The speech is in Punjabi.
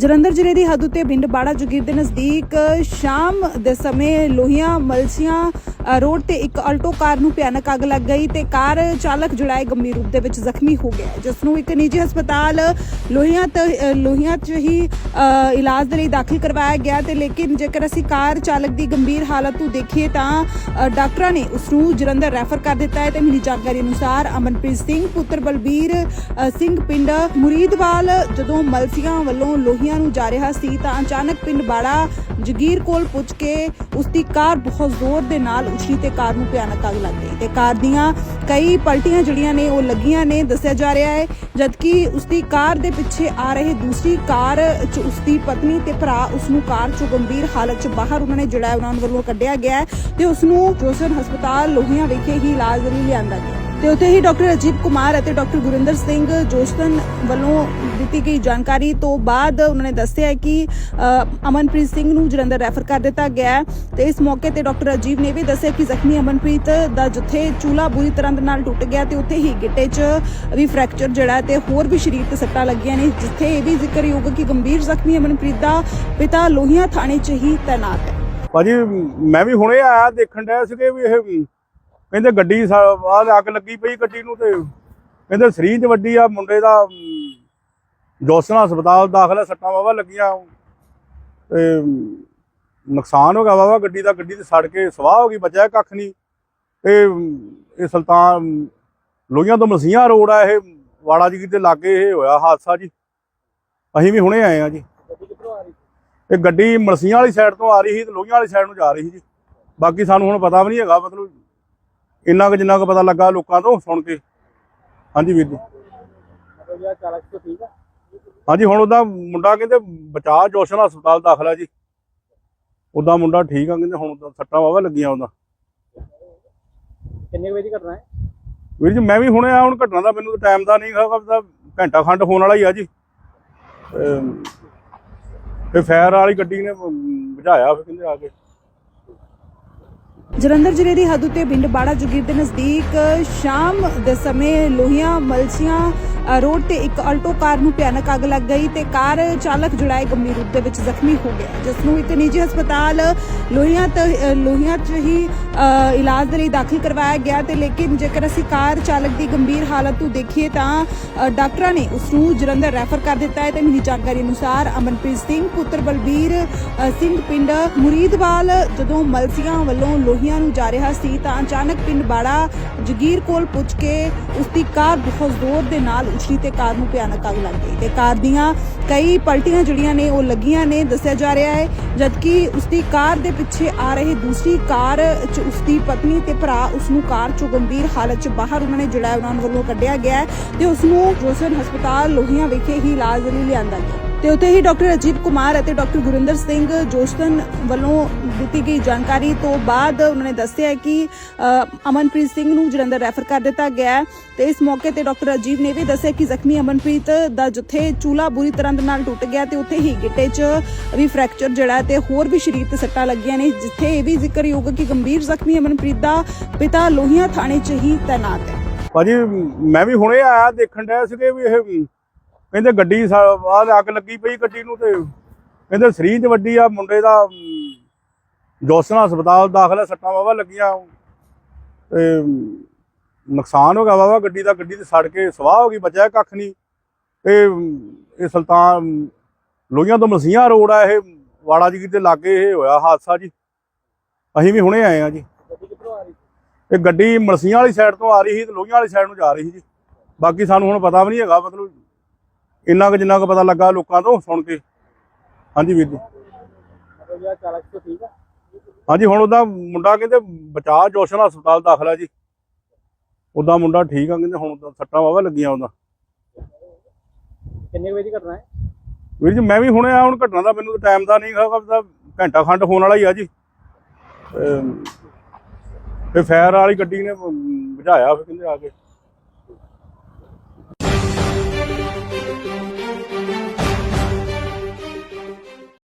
ਜਲੰਧਰ ਜ਼ਿਲ੍ਹੇ ਦੀ ਹੱਦ ਉੱਤੇ ਪਿੰਡ ਬਾੜਾ ਜਗੀਰ ਦੇ ਨਜ਼ਦੀਕ ਸ਼ਾਮ ਦੇ ਸਮੇਂ ਲੋਹੀਆਂ ਮਲਸੀਆਂ ਰੋਡ ਤੇ ਇੱਕ ਆਲਟੋ ਕਾਰ ਨੂੰ ਭਿਆਨਕ ਅੱਗ ਲੱਗ ਗਈ ਤੇ ਕਾਰ ਚਾਲਕ ਜਿਹੜਾ ਹੈ ਗੰਭੀਰ ਰੂਪ ਦੇ ਵਿੱਚ ਜ਼ਖਮੀ ਹੋ ਗਿਆ ਜਿਸ ਨੂੰ ਇੱਕ ਨਿੱਜੀ ਹਸਪਤਾਲ ਲੋਹੀਆਂ ਤੇ ਲੋਹੀਆਂ 'ਚ ਹੀ ਇਲਾਜ ਦੇ ਲਈ ਦਾਖਲ ਕਰਵਾਇਆ ਗਿਆ ਤੇ ਲੇਕਿਨ ਜੇਕਰ ਅਸੀਂ ਕਾਰ ਚਾਲਕ ਦੀ ਗੰਭੀਰ ਹਾਲਤ ਨੂੰ ਦੇਖੀਏ ਤਾਂ ਡਾਕਟਰਾਂ ਨੇ ਉਸ ਨੂੰ ਜਲੰਧਰ ਰੈਫਰ ਕਰ ਦਿੱਤਾ ਹੈ ਤੇ ਮਿਲੀ ਜਾਣਕਾਰੀ ਅਨੁਸਾਰ ਅਮਨਪ੍ਰੀਤ ਸਿੰਘ, ਪੁੱਤਰ ਬਲਬੀਰ ਸਿੰਘ ਪਿੰਡ ਮੁਰੀਦਵਾਲ ਜਦੋਂ ਮਲਸੀਆਂ ਵੱਲੋਂ ਲੋਹੀਆਂ ਨੂੰ ਜਾ ਰਿਹਾ ਸੀ ਤਾਂ ਅਚਾਨਕ ਪਿੰਡ ਬਾੜਾ ਜਗੀਰ ਕੋਲ ਪੁੱਜ ਕੇ ਉਸ ਦੀ ਕਾਰ ਬਹੁਤ ਜ਼ੋਰ ਦੇ ਨਾਲ ਉਛਲੀ ਤੇ ਕਾਰ ਨੂੰ ਭਿਆਨਕ ਅੱਗ ਲੱਗ ਗਈ ਤੇ ਕਾਰ ਦੀਆਂ ਕਈ ਪਲਟੀਆਂ ਜਿਹੜੀਆਂ ਨੇ ਉਹ ਲੱਗੀਆਂ ਨੇ, ਦੱਸਿਆ ਜਾ ਰਿਹਾ ਹੈ, ਜਦਕਿ ਉਸ ਦੀ ਕਾਰ ਦੇ ਪਿੱਛੇ ਆ ਰਹੇ ਦੂਸਰੀ ਕਾਰ ਚ ਉਸ ਦੀ ਪਤਨੀ ਤੇ ਭਰਾ ਉਸ ਨੂੰ ਕਾਰ ਚੋਂ ਗੰਭੀਰ ਹਾਲਤ ਚ ਬਾਹਰ ਉਹਨਾਂ ਨੇ ਜਿਹੜਾ ਉਹਨਾਂ ਵੱਲੋਂ ਕੱਢਿਆ ਗਿਆ ਤੇ ਉਸ ਨੂੰ ਜੋਸਨ ਹਸਪਤਾਲ ਲੋਹੀਆਂ ਵਿਖੇ ਹੀ ਇਲਾਜ ਲਈ ਲਿਆਂਦਾ ਗਿਆ ਤੇ ਉੱਥੇ ਹੀ ਡਾਕਟਰ ਅਜੀਤ ਕੁਮਾਰ ਅਤੇ ਡਾਕਟਰ ਗੁਰਿੰਦਰ ਸਿੰਘ ਜੋਸ਼ਤਨ ਵੱਲੋਂ ਦਿੱਤੀ ਗਈ ਜਾਣਕਾਰੀ ਤੋਂ ਬਾਅਦ ਉਹਨਾਂ ਨੇ ਦੱਸਿਆ ਕਿ ਅਮਨਪ੍ਰੀਤ ਸਿੰਘ ਨੂੰ ਜਲੰਧਰ ਰੈਫਰ ਕਰ ਦਿੱਤਾ ਗਿਆ ਤੇ ਇਸ ਮੌਕੇ ਤੇ ਡਾਕਟਰ ਅਜੀਤ ਨੇ ਵੀ ਦੱਸਿਆ ਕਿ ਜ਼ਖਮੀ ਅਮਨਪ੍ਰੀਤ ਦਾ ਜਿੱਥੇ ਚੂਲਾ ਬੁਰੀ ਤਰ੍ਹਾਂ ਦੇ ਨਾਲ ਟੁੱਟ ਗਿਆ ਤੇ ਉੱਥੇ ਹੀ ਗਿੱਟੇ 'ਚ ਵੀ ਫ੍ਰੈਕਚਰ ਜਿਹੜਾ ਤੇ ਹੋਰ ਵੀ ਸਰੀਰ ਤੇ ਸੱਟਾਂ ਲੱਗੀਆਂ ਨੇ, ਜਿੱਥੇ ਇਹ ਵੀ ਜ਼ਿਕਰਯੋਗ ਹੈ ਕਿ ਗੰਭੀਰ ਜ਼ਖਮੀ ਅਮਨਪ੍ਰੀਤ ਦਾ ਪਿਤਾ ਲੋਹੀਆਂ ਥਾਣੇ 'ਚ ਹੀ ਤੈਨਾਤ ਹੈ। ਭਾਜੀ, ਮੈਂ ਵੀ ਹੁਣੇ ਆਇਆ ਦੇਖਣ ਡਿਆ ਸੀਗੇ ਵੀ ਇਹ ਕਹਿੰਦੇ ਗੱਡੀ ਆ ਅੱਗ ਲੱਗੀ ਪਈ ਗੱਡੀ ਨੂੰ ਤੇ ਕਹਿੰਦੇ ਸਰੀਰ 'ਚ ਵੱਡੀ ਆ ਮੁੰਡੇ ਦਾ ਅਮ, ਜੋਸਨ ਹਸਪਤਾਲ ਦਾਖਲ ਹੈ ਸੱਟਾਂ ਵਾਵਾ ਲੱਗੀਆਂ। ਤੇ ਨੁਕਸਾਨ ਹੋ ਗਿਆ ਵਾਵਾ ਗੱਡੀ ਦਾ ਗੱਡੀ ਤੇ ਸੜ ਕੇ ਸਵਾਹ ਹੋ ਗਈ ਬਚਿਆ ਕੱਖ ਨਹੀਂ। ਤੇ ਇਹ ਸੁਲਤਾਨ ਲੋਹੀਆਂ ਤੋਂ ਮਸੀਆਂ ਰੋਡ ਆ ਇਹ ਵਾੜਾ ਜੀ ਦੇ ਲਾਗੇ ਇਹ ਹੋਇਆ ਹਾਦਸਾ ਜੀ। ਅਸੀਂ ਵੀ ਹੁਣੇ ਆਏ ਆ ਜੀ। ਇਹ ਗੱਡੀ ਮਲਸੀਆਂ ਵਾਲੀ ਸਾਈਡ ਤੋਂ ਆ ਰਹੀ ਸੀ ਤੇ ਲੋਹੀਆਂ ਵਾਲੀ ਸਾਈਡ ਨੂੰ ਜਾ ਰਹੀ ਸੀ ਜੀ। ਬਾਕੀ ਸਾਨੂੰ ਹੁਣ ਪਤਾ ਵੀ ਨਹੀਂ ਹੈਗਾ ਮਤਲਬ ਇੰਨਾ ਕੁ ਜਿੰਨਾ ਕੁ ਪਤਾ ਲੱਗਾ ਲੋਕਾਂ ਤੋਂ ਸੁਣ ਕੇ। ਹਾਂਜੀ ਵੀਰ ਜੀ। ਹਾਂਜੀ ਹੁਣ ਉਹਦਾ ਮੁੰਡਾ ਕਹਿੰਦੇ ਬਚਾ ਜੋਸ਼ਨ ਹਸਪਤਾਲ ਦਾਖਲ ਜੀ। ਉਹਦਾ ਮੁੰਡਾ ਠੀਕ ਆ ਕਹਿੰਦੇ ਹੁਣ ਤਾਂ ਸੱਟਾਂ ਵਾਵਾ ਲੱਗੀਆਂ ਉਹਦਾ। ਕਿੰਨੇ ਵਜੇ ਦੀ ਘਟਨਾ ਹੈ? ਵੀਰ ਜੀ ਮੈਂ ਵੀ ਹੁਣੇ ਆ ਹੁਣ ਘਟਨਾ ਦਾ ਮੈਨੂੰ ਟਾਈਮ ਦਾ ਨਹੀਂ ਹੈਗਾ ਘੰਟਾ ਖੰਡ ਹੋਣ ਵਾਲਾ ਹੀ ਆ ਜੀ। ਤੇ ਫਾਇਰ ਵਾਲੀ ਗੱਡੀ ਨੇ ਬੁਝਾਇਆ ਫਿਰ ਕਹਿੰਦੇ ਆ ਕੇ। ਜਲੰਧਰ ਜ਼ਿਲ੍ਹੇ ਦੀ ਹੱਦ ਉੱਤੇ ਪਿੰਡ ਬਾੜਾ ਜਗੀਰ ਦੇ ਨਜ਼ਦੀਕ ਸ਼ਾਮ ਦੇ ਸਮੇਂ ਲੋਹੀਆਂ ਮਲਸੀਆਂ ਰੋਡ ਤੇ ਇੱਕ ਆਲਟੋ ਕਾਰ ਨੂੰ ਭਿਆਨਕ ਅੱਗ ਲੱਗ ਗਈ ਤੇ ਕਾਰ ਚਾਲਕ ਜਿਹੜਾ ਹੈ ਗੰਭੀਰ ਰੂਪ ਦੇ ਵਿੱਚ ਜ਼ਖਮੀ ਹੋ ਗਿਆ। ਜਿਸ ਨੂੰ ਇੱਕ ਨਿੱਜੀ ਹਸਪਤਾਲ ਲੋਹੀਆਂ ਤੇ ਲੋਹੀਆਂ 'ਚ ਹੀ ਇਲਾਜ ਦੇ ਲਈ ਦਾਖਲ ਕਰਵਾਇਆ ਗਿਆ ਤੇ ਲੇਕਿਨ ਜੇਕਰ ਅਸੀਂ ਕਾਰ ਚਾਲਕ ਦੀ ਗੰਭੀਰ ਹਾਲਤ ਨੂੰ ਦੇਖੀਏ ਤਾਂ ਡਾਕਟਰਾਂ ਨੇ ਉਸ ਨੂੰ ਜਲੰਧਰ ਰੈਫਰ ਕਰ ਦਿੱਤਾ ਹੈ। ਤੇ ਮਿਲੀ ਜਾਣਕਾਰੀ ਅਨੁਸਾਰ ਅਮਨਪ੍ਰੀਤ ਸਿੰਘ, ਪੁੱਤਰ ਬਲਬੀਰ ਸਿੰਘ ਪਿੰਡ ਮੁਰੀਦਵਾਲ ਜਦੋਂ ਮਲਸੀਆਂ ਵੱਲੋਂ ਲੋਹੀਆਂ ਨੂੰ ਜਾ ਰਿਹਾ ਸੀ ਤਾਂ ਅਚਾਨਕ ਪਿੰਡ ਬਾੜਾ ਜਗੀਰ ਕੋਲ ਪੁੱਜ ਕੇ ਉਸ ਦੀ ਕਾਰ ਬਹੁਤ ਜ਼ੋਰ ਦੇ ਨਾਲ ਉਛਲੀ ਤੇ ਕਾਰ ਨੂੰ ਭਿਆਨਕ ਅੱਗ ਲੱਗ ਗਈ ਤੇ ਕਾਰ ਦੀਆਂ ਕਈ ਪਲਟੀਆਂ ਜਿਹੜੀਆਂ ਨੇ ਉਹ ਲੱਗੀਆਂ ਨੇ, ਦੱਸਿਆ ਜਾ ਰਿਹਾ ਹੈ, ਜਦਕਿ ਉਸਦੀ ਕਾਰ ਦੇ ਪਿੱਛੇ ਆ ਰਹੀ ਦੂਸਰੀ ਕਾਰ ਚ ਉਸਦੀ ਪਤਨੀ ਤੇ ਭਰਾ ਉਸ ਨੂੰ ਕਾਰ ਚੋਂ ਗੰਭੀਰ ਹਾਲਤ ਚ ਬਾਹਰ ਉਹਨਾਂ ਨੇ ਜਿਹੜਾ ਉਹਨਾਂ ਵੱਲੋਂ ਕੱਢਿਆ ਗਿਆ ਤੇ ਉਸ ਨੂੰ ਜੋਸਨ ਹਸਪਤਾਲ ਲੋਹੀਆਂ ਵਿਖੇ ਹੀ ਇਲਾਜ ਲਈ ਲਿਆਂਦਾ ਗਿਆ। ਤੇ ਉੱਥੇ ਹੀ ਡਾਕਟਰ ਅਜੀਤ ਕੁਮਾਰ ਅਤੇ ਡਾਕਟਰ ਗੁਰਿੰਦਰ ਸਿੰਘ ਜੋਸ਼ਤਨ ਵੱਲੋਂ ਦਿੱਤੀ ਗਈ ਜਾਣਕਾਰੀ ਤੋਂ ਬਾਅਦ ਉਹਨਾਂ ਨੇ ਦੱਸਿਆ ਕਿ ਅਮਨਪ੍ਰੀਤ ਸਿੰਘ ਨੂੰ ਜਲੰਧਰ ਰੈਫਰ ਕਰ ਦਿੱਤਾ ਗਿਆ ਤੇ ਇਸ ਮੌਕੇ ਤੇ ਡਾਕਟਰ ਅਜੀਤ ਨੇ ਵੀ ਦੱਸਿਆ ਕਿ ਜ਼ਖਮੀ ਅਮਨਪ੍ਰੀਤ ਦਾ ਜਿੱਥੇ ਚੂਲਾ ਬੁਰੀ ਤਰ੍ਹਾਂ ਦੇ ਨਾਲ ਟੁੱਟ ਗਿਆ ਤੇ ਉੱਥੇ ਹੀ ਗਿੱਟੇ 'ਚ ਵੀ ਫ੍ਰੈਕਚਰ ਜਿਹੜਾ ਤੇ ਹੋਰ ਵੀ ਸਰੀਰ ਤੇ ਸੱਟਾਂ ਲੱਗੀਆਂ ਨੇ, ਜਿੱਥੇ ਇਹ ਵੀ ਜ਼ਿਕਰਯੋਗ ਹੈ ਕਿ ਗੰਭੀਰ ਜ਼ਖਮੀ ਅਮਨਪ੍ਰੀਤ ਦਾ ਪਿਤਾ ਲੋਹੀਆਂ ਥਾਣੇ 'ਚ ਹੀ ਤੈਨਾਤ ਹੈ। ਭਾਜੀ, ਮੈਂ ਵੀ ਹੁਣੇ ਆਇਆ ਦੇਖਣ ਡਿਆ ਸੀਗੇ ਵੀ ਇਹ ਕਹਿੰਦੇ ਗੱਡੀ ਆ ਅੱਗ ਲੱਗੀ ਪਈ ਗੱਡੀ ਨੂੰ ਤੇ ਕਹਿੰਦੇ ਸਰੀਰ 'ਚ ਵੱਡੀ ਆ ਮੁੰਡੇ ਦਾ ਜੋਸਨ ਹਸਪਤਾਲ ਦਾਖਲ ਹੈ ਸੱਟਾਂ ਵਾਵਾ ਲੱਗੀਆਂ। ਤੇ ਨੁਕਸਾਨ ਹੋ ਗਿਆ ਵਾਵਾ ਗੱਡੀ ਦਾ ਗੱਡੀ ਤੇ ਸੜ ਕੇ ਸਵਾਹ ਹੋ ਗਈ ਬਚਿਆ ਕੱਖ ਨਹੀਂ। ਤੇ ਇਹ ਸੁਲਤਾਨ ਲੋਹੀਆਂ ਤੋਂ ਮਸੀਆਂ ਰੋਡ ਆ ਇਹ ਵਾੜਾ ਜੀ ਦੇ ਲਾਗੇ ਇਹ ਹੋਇਆ ਹਾਦਸਾ ਜੀ। ਅਸੀਂ ਵੀ ਹੁਣੇ ਆਏ ਆ ਜੀ ਇਹ ਗੱਡੀ ਮਲਸੀਆਂ ਵਾਲੀ ਸਾਈਡ ਤੋਂ ਆ ਰਹੀ ਸੀ ਤੇ ਲੋਹੀਆਂ ਵਾਲੀ ਸਾਈਡ ਨੂੰ ਜਾ ਰਹੀ ਸੀ ਜੀ। ਬਾਕੀ ਸਾਨੂੰ ਹੁਣ ਪਤਾ ਵੀ ਨਹੀਂ ਹੈਗਾ ਮਤਲਬ ਇੰਨਾ ਕੁ ਜਿੰਨਾ ਕੁ ਪਤਾ ਲੱਗਾ ਲੋਕਾਂ ਤੋਂ ਸੁਣ ਕੇ। ਹਾਂਜੀ ਵੀਰ ਜੀ। ਹਾਂਜੀ ਹੁਣ ਉਹਦਾ ਮੁੰਡਾ ਕਹਿੰਦੇ ਬਚਾ ਜੋਸ਼ਨ ਹਸਪਤਾਲ ਦਾਖਲ ਜੀ। ਉਹਦਾ ਮੁੰਡਾ ਠੀਕ ਆ ਕਹਿੰਦੇ ਹੁਣ ਤਾਂ ਸੱਟਾਂ ਵਾਵਾ ਲੱਗੀਆਂ ਉਹਦਾ। ਕਿੰਨੇ ਵਜੇ ਦੀ ਘਟਨਾ ਹੈ? ਵੀਰ ਜੀ ਮੈਂ ਵੀ ਹੁਣੇ ਆ ਹੁਣ ਘਟਨਾ ਦਾ ਮੈਨੂੰ ਟਾਈਮ ਦਾ ਨਹੀਂ ਹੈਗਾ ਘੰਟਾ ਖੰਡ ਹੋਣ ਵਾਲਾ ਹੀ ਆ ਜੀ। ਤੇ ਫਾਇਰ ਵਾਲੀ ਗੱਡੀ ਨੇ ਬੁਝਾਇਆ ਫਿਰ ਕਹਿੰਦੇ ਆ ਕੇ।